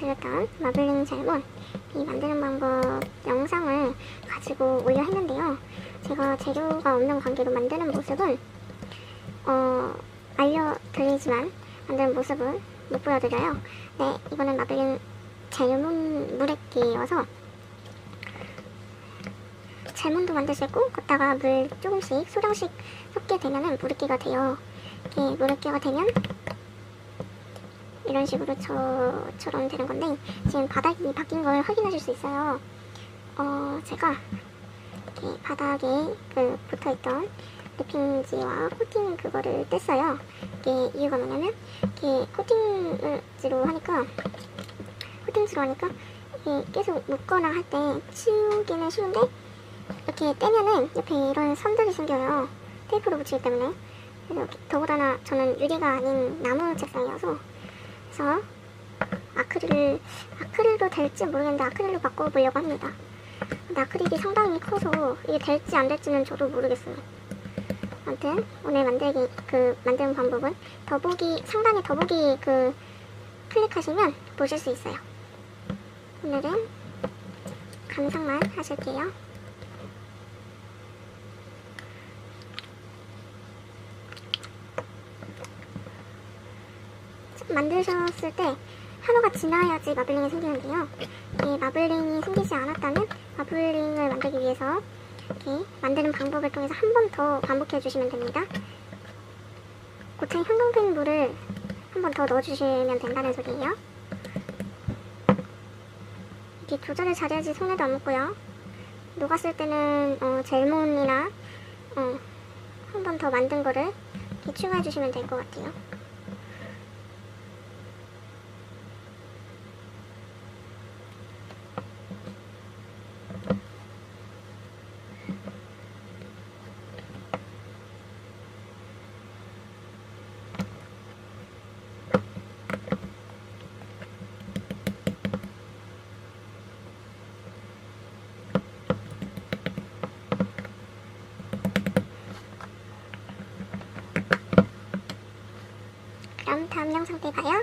보여드렸던 마블링 젤몬 이 만드는 방법 영상을 가지고 올려 했는데요. 제가 재료가 없는 관계로 만드는 모습은 어, 알려드리지만 만드는 모습은 못 보여드려요. 네, 이거는 마블링 젤몬 물액기여서 젤몬도 만들 수 있고 걷다가 물 조금씩 소량씩 섞게 되면은 물액기가 돼요. 이게 물액기가 되면 이런 식으로 저처럼 되는 건데 지금 바닥이 바뀐 걸 확인하실 수 있어요. 어 제가 이렇게 바닥에 그 붙어있던 랩핑지와 코팅 그거를 뗐어요. 이게 이유가 뭐냐면 이게 코팅지로 하니까 코팅지로 하니까 이게 계속 묶거나 할 때 치우기는 쉬운데 이렇게 떼면은 옆에 이런 선들이 생겨요. 테이프로 붙이기 때문에. 그래서 더군다나 저는 유리가 아닌 나무 책상이어서 그래서 아크릴 아크릴로 될지 모르겠는데 아크릴로 바꿔보려고 합니다. 근데 아크릴이 상당히 커서 이게 될지 안 될지는 저도 모르겠어요. 아무튼 오늘 만들기 그 만드는 방법은 더보기 상단에 더보기 그 클릭하시면 보실 수 있어요. 오늘은 감상만 하실게요. 만드셨을 때 하루가 지나야지 마블링이 생기는데요. 이 마블링이 생기지 않았다면 마블링을 만들기 위해서 이렇게 만드는 방법을 통해서 한 번 더 반복해 주시면 됩니다. 고체 형광펜 물을 한 번 더 넣어주시면 된다는 소리예요. 이렇게 조절을 잘해야지 손에도 안 묻고요. 녹았을 때는 어, 젤몬이나 어, 한 번 더 만든 거를 추가해 주시면 될 것 같아요. 그럼 다음 영상 때 봐요.